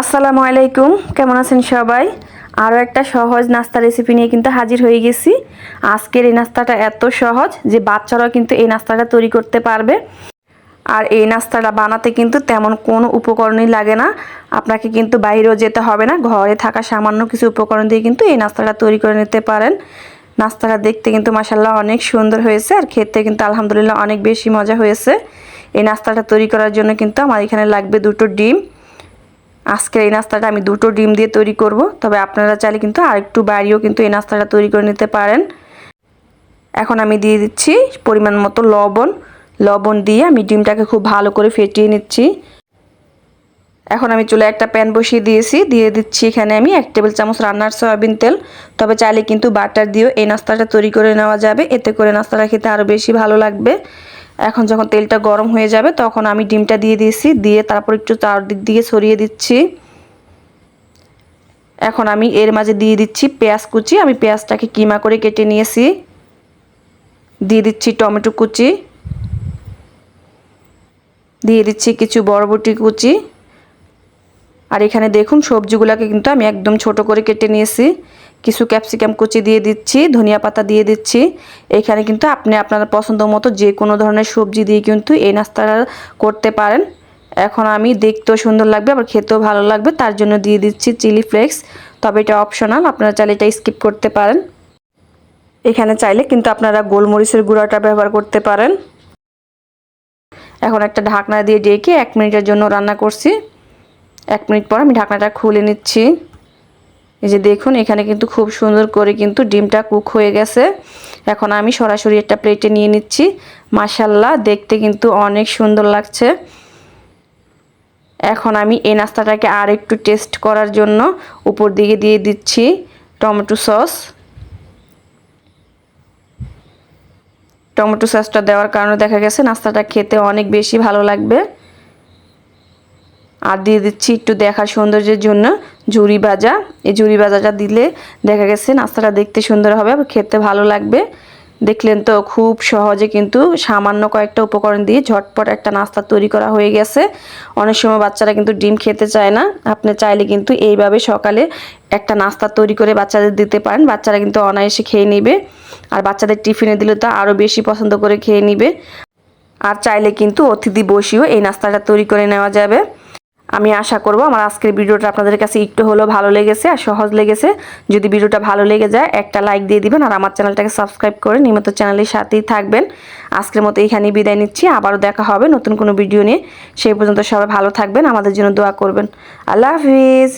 আসসালামু আলাইকুম, কেমন আছেন সবাই? আরও একটা সহজ নাস্তা রেসিপি নিয়ে কিন্তু হাজির হয়ে গেছি। আজকের এই নাস্তাটা এত সহজ যে বাচ্চারাও কিন্তু এই নাস্তাটা তৈরি করতে পারবে। আর এই নাস্তাটা বানাতে কিন্তু তেমন কোনো উপকরণই লাগে না। আপনাকে কিন্তু বাইরেও যেতে হবে না, ঘরে থাকা সামান্য কিছু উপকরণ দিয়ে কিন্তু এই নাস্তাটা তৈরি করে নিতে পারেন। নাস্তাটা দেখতে কিন্তু মাসাল্লাহ অনেক সুন্দর হয়েছে আর খেতে কিন্তু আলহামদুলিল্লাহ অনেক বেশি মজা হয়েছে। এই নাস্তাটা তৈরি করার জন্য কিন্তু আমার এখানে লাগবে দুটো ডিম। আজকের এই নাস্তাটা আমি দুটো ডিম দিয়ে তৈরি করব, তবে আপনারা চাইলে কিন্তু আরেকটু বাড়িও কিন্তু এই নাস্তাটা তৈরি করে নিতে পারেন। এখন আমি দিয়ে দিচ্ছি পরিমাণ মতো লবণ। লবণ দিয়ে আমি ডিমটাকে খুব ভালো করে ফেটিয়ে নিচ্ছি। এখন আমি চুলে একটা প্যান বসিয়ে দিয়েছি, দিয়ে দিচ্ছি এখানে আমি এক টেবিল চামচ রান্নার সয়াবিন তেল। তবে চাইলে কিন্তু বাটার দিয়েও এই নাস্তাটা তৈরি করে নেওয়া যাবে, এতে করে নাস্তাটা খেতে আরও বেশি ভালো লাগবে। এখন যখন তেলটা গরম হয়ে যাবে, তখন আমি ডিমটা দিয়ে দিয়েছি, দিয়ে তারপর একটু চারদিক দিয়ে ছড়িয়ে দিচ্ছি। এখন আমি এর মাঝে দিয়ে দিচ্ছি পেঁয়াজ কুচি। আমি পেঁয়াজটাকে কিমা করে কেটে নিয়েছি। দিয়ে দিচ্ছি টমেটো কুচি। দিয়ে দিচ্ছি কিছু বরবটি কুচি। আর এখানে দেখুন সবজিগুলোকে কিন্তু আমি একদম ছোট করে কেটে নিয়েছি। কিছু ক্যাপসিকাম কুচি দিয়ে দিচ্ছি, ধনিয়া পাতা দিয়ে দিচ্ছি। এখানে কিন্তু আপনি আপনার পছন্দ মতো যে কোনো ধরনের সবজি দিয়ে কিন্তু এই নাস্তাটা করতে পারেন। এখন আমি দেখতেও সুন্দর লাগবে, আবার খেতেও ভালো লাগবে, তার জন্য দিয়ে দিচ্ছি চিলি ফ্লেক্স তবে এটা অপশনাল আপনারা চাইলে এটা স্কিপ করতে পারেন। এখানে চাইলে কিন্তু আপনারা গোলমরিচের গুঁড়াটা ব্যবহার করতে পারেন। এখন একটা ঢাকনা দিয়ে ডেকে এক মিনিটের জন্য রান্না করছি। এক মিনিট পর আমি ঢাকনাটা খুলে নিচ্ছি। এই যে দেখুন, এখানে কিন্তু খুব সুন্দর করে কিন্তু ডিমটা কুক হয়ে গেছে। এখন আমি সরাসরি একটা প্লেটে নিয়ে নিচ্ছি। মাসাল্লাহ দেখতে কিন্তু অনেক সুন্দর লাগছে। এখন আমি এই নাস্তাটাকে আর একটু টেস্ট করার জন্য উপর দিকে দিয়ে দিচ্ছি টমেটো সস। টমেটো সসটা দেওয়ার কারণে দেখা গেছে নাস্তাটা খেতে অনেক বেশি ভালো লাগবে। আর দিয়ে দিচ্ছি একটু দেখার সৌন্দর্যের জন্য ঝুরি ভাজা। এই ঝুরি ভাজাটা দিলে দেখা গেছে নাস্তাটা দেখতে সুন্দর হবে আর খেতে ভালো লাগবে। দেখলেন তো খুব সহজে কিন্তু সামান্য কয়েকটা উপকরণ দিয়ে ঝটপট একটা নাস্তা তৈরি করা হয়ে গেছে। অনেক সময় বাচ্চারা কিন্তু ডিম খেতে চায় না। আপনি চাইলে কিন্তু এইভাবে সকালে একটা নাস্তা তৈরি করে বাচ্চাদের দিতে পারেন। বাচ্চারা কিন্তু অনায়াসে খেয়ে নেবে। আর বাচ্চাদের টিফিনে দিলে তো আরও বেশি পছন্দ করে খেয়ে নেবে। আর চাইলে কিন্তু অতিথি বসিও এই নাস্তাটা তৈরি করে নেওয়া যাবে। আমি আশা করব আমার আজকের ভিডিওটা আপনাদের কাছে একটু হলেও ভালো লেগেছে আর সহজ লেগেছে। যদি ভিডিওটা ভালো লেগে যায়, একটা লাইক দিয়ে দিবেন আর আমার চ্যানেলটাকে সাবস্ক্রাইব করে নিয়মিত চ্যানেলের সাথেই থাকবেন। আজকের মতো এখানেই বিদায় নিচ্ছি, আবারও দেখা হবে নতুন কোনো ভিডিও নিয়ে। সেই পর্যন্ত সবাই ভালো থাকবেন, আমাদের জন্য দোয়া করবেন। আল্লাহ হাফিজ।